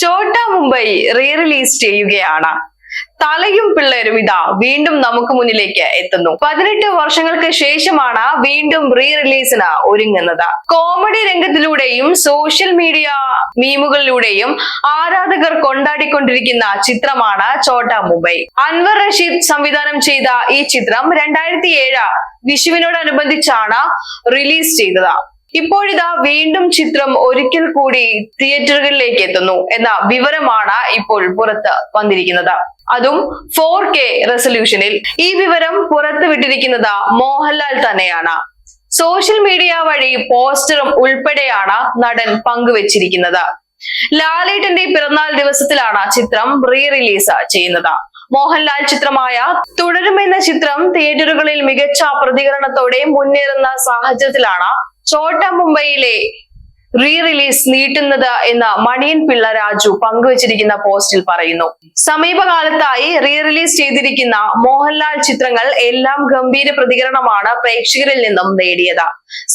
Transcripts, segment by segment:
ചോട്ട Mumbai re release ചെയ്യുകയാണ്. തലയും പിള്ളേരും ഇതാ വീണ്ടും നമുക്ക് മുന്നിലേക്ക് എത്തുന്നു. പതിനെട്ട് വർഷങ്ങൾക്ക് ശേഷമാണ് വീണ്ടും റീ റിലീസിന് ഒരുങ്ങുന്നത്. കോമഡി രംഗത്തിലൂടെയും സോഷ്യൽ മീഡിയ മീമുകളിലൂടെയും ആരാധകർ കൊണ്ടാടിക്കൊണ്ടിരിക്കുന്ന ചിത്രമാണ് ചോട്ടാ മുംബൈ. അൻവർ റഷീദ് സംവിധാനം ചെയ്ത ഈ ചിത്രം രണ്ടായിരത്തി ഏഴ് വിഷുവിനോടനുബന്ധിച്ചാണ് റിലീസ് ചെയ്തത്. ഇപ്പോഴിതാ വീണ്ടും ചിത്രം ഒരിക്കൽ കൂടി തിയേറ്ററുകളിലേക്ക് എത്തുന്നു എന്ന വിവരമാണ് ഇപ്പോൾ പുറത്ത് വന്നിരിക്കുന്നത്. അതും ഫോർ കെ റെസൊല്യൂഷനിൽ ഈ വിവരം പുറത്തു വിട്ടിരിക്കുന്നത് മോഹൻലാൽ തന്നെയാണ്. സോഷ്യൽ മീഡിയ വഴി പോസ്റ്ററും ഉൾപ്പെടെയാണ് നടൻ പങ്കുവച്ചിരിക്കുന്നത്. ലാലേട്ടന്റെ പിറന്നാൾ ദിവസത്തിലാണ് ചിത്രം റീ റിലീസ് ചെയ്യുന്നത്. മോഹൻലാൽ ചിത്രമായ തുടരുമെന്ന ചിത്രം തിയേറ്ററുകളിൽ മികച്ച പ്രതികരണത്തോടെ മുന്നേറുന്ന സാഹചര്യത്തിലാണ് ചോട്ട മുംബൈയിലെ റീ റിലീസ് നീട്ടുന്നത് എന്ന് മണിയൻ പിള്ള രാജു പങ്കുവച്ചിരിക്കുന്ന പോസ്റ്റിൽ പറയുന്നു. സമീപകാലത്തായി റീ റിലീസ് ചെയ്തിരിക്കുന്ന മോഹൻലാൽ ചിത്രങ്ങൾ എല്ലാം ഗംഭീര പ്രതികരണമാണ് പ്രേക്ഷകരിൽ നിന്നും നേടിയത്.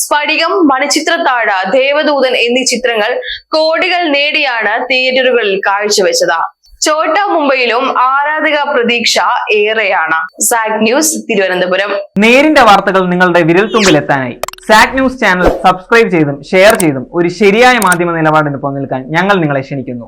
സ്ഫടികം മണിച്ചിത്രത്താഴ ദേവദൂതൻ എന്നീ ചിത്രങ്ങൾ കോടികൾ നേടിയാണ് തിയേറ്ററുകളിൽ കാഴ്ചവെച്ചത്. ചോട്ട മുംബൈയിലും ആരാധക പ്രതീക്ഷ ഏറെയാണ്. സാക് ന്യൂസ് തിരുവനന്തപുരം. നേരിന്റെ വാർത്തകൾ നിങ്ങളുടെ വിരൽത്തുമ്പിൽ എത്താനായി സാക് ന്യൂസ് ചാനൽ സബ്സ്ക്രൈബ് ചെയ്തും ഷെയർ ചെയ്തും ഒരു ശരിയായ മാധ്യമ നിലപാടിന് പോകാൻ ഞങ്ങൾ നിങ്ങളെ ക്ഷണിക്കുന്നു.